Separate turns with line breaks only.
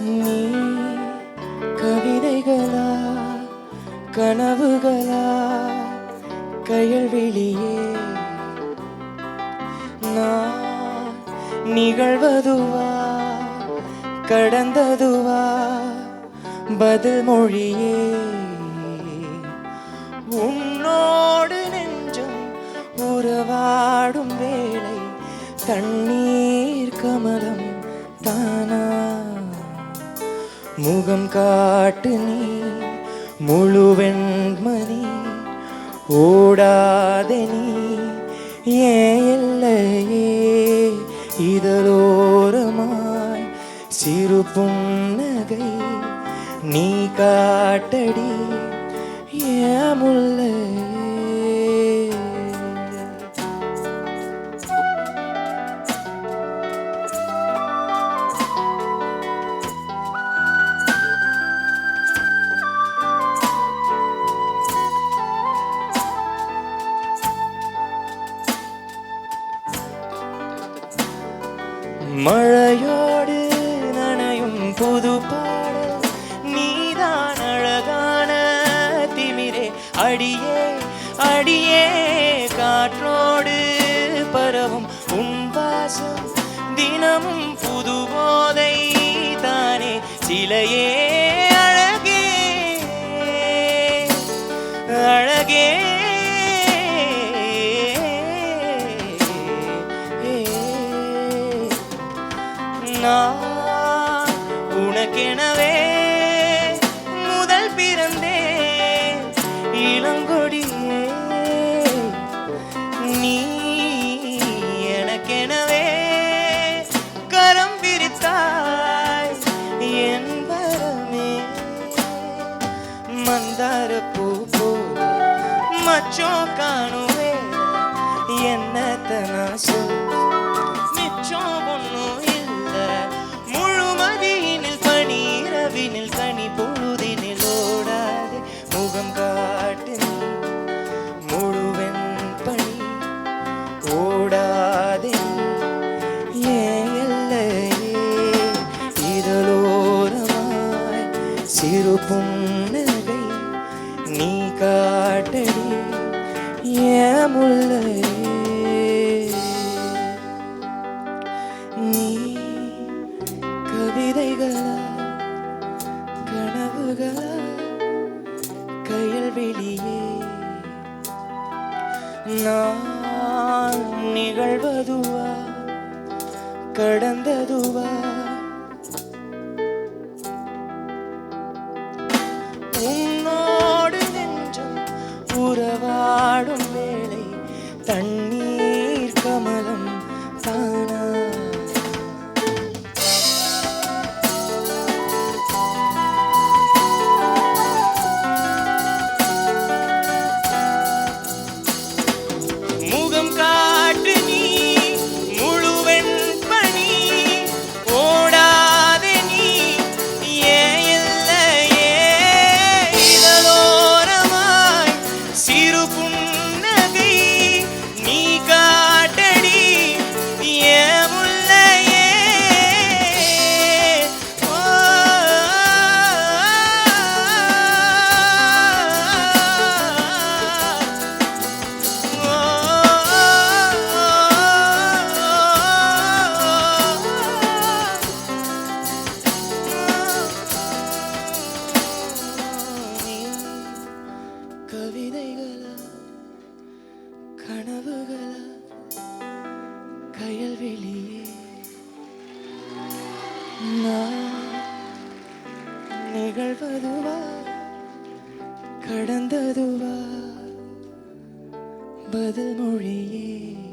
நீ கவிதைகளா கனவுகளா கையல்விழியே நான் நிகழ்வதுவா கடந்ததுவா பதில் மொழியே. உன்னோடு நெஞ்சம் உறவாடும் வேளை தண்ணீர் கமலம் தானா? முகம் காட்டு நீ முழுவெண்மணி ஓடாதே நீ. ஏன் இல்லையே இதழோரமாய் சிறு புன்னகை நீ காட்டடி. ஏன் மழையோடு நனையும் புது பாடல் நீதான் அழகான திமிரே. அடியே அடியே காற்றோடு பரவும் உன் வாசம் தினமும் புது போதை தானே. சிலையே அழகே அழகே. நான் உனக்கெனவே முதல் பிறந்தே இளங்கொடியே நீ எனக்கெனவே கரம் பிரித்தாய் என் வரமே. மந்தார பூ போல மச்சோ காணுவே என்னத்த நான் சொல் புன்னகை நீ காட்டடி ஏன் நீ கவிதைகளா கனவுகளா கயல்வெளியே நான் நிகழ்வதுவா கடந்ததுவா? கனவுகளா கயல்வெளியே நான் நிகழ்வதுவா? கடந்ததுவா? பதில் மொழியே.